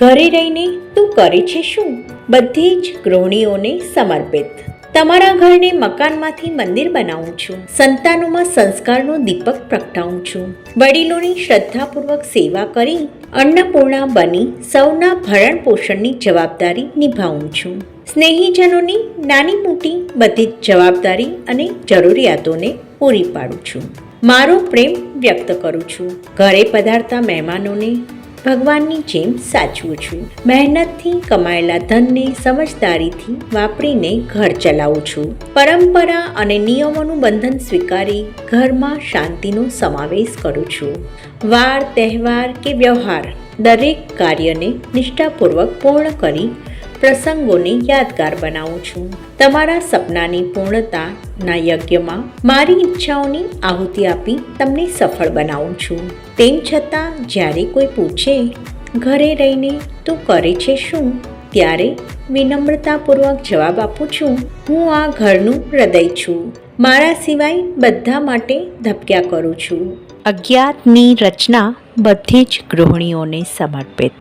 ઘરે રહીને તું કરે છે શું? બધી જ ગૃહિણીઓને સમર્પિત. તમારા ઘરને મકાનમાંથી મંદિર બનાવું છું. સંતાનોમાં સંસ્કારનો દીપક પ્રગટાવું છું. વડીલોની શ્રદ્ધાપૂર્વક સેવા કરી અન્નપૂર્ણા બની સૌના ભરણ પોષણની જવાબદારી નિભાવું છું. સ્નેહીજનોની નાની મોટી બધી જ જવાબદારી અને જરૂરિયાતોને પૂરી પાડું છું. મારો પ્રેમ વ્યક્ત કરું છું. ઘરે પધારતા મહેમાનોને ભગવાનની જેમ સાચવું છું. મહેનતથી કમાયેલા ધનને સમજદારીથી વાપરીને ઘર ચલાવું છું. પરંપરા અને નિયમોનું બંધન સ્વીકારી ઘરમાં શાંતિનો સમાવેશ કરું છું. વાર, તહેવાર કે વ્યવહાર દરેક કાર્યને નિષ્ઠાપૂર્વક પૂર્ણ કરી પ્રસંગોને યાદગાર બનાવું છું. તમારા સપનાની પૂર્ણતાના યજ્ઞમાં મારી ઈચ્છાઓની આહુતિ આપી તમને સફળ બનાવું છું. તેમ છતાં જ્યારે કોઈ પૂછે, ઘરે રહીને તું કરે છે શું? ત્યારે વિનમ્રતાપૂર્વક જવાબ આપું છું, હું આ ઘરનું હૃદય છું. મારા સિવાય બધા માટે ધબક્યા કરું છું. અજ્ઞાતની રચના બધી જ ગૃહિણીઓને સમર્પિત.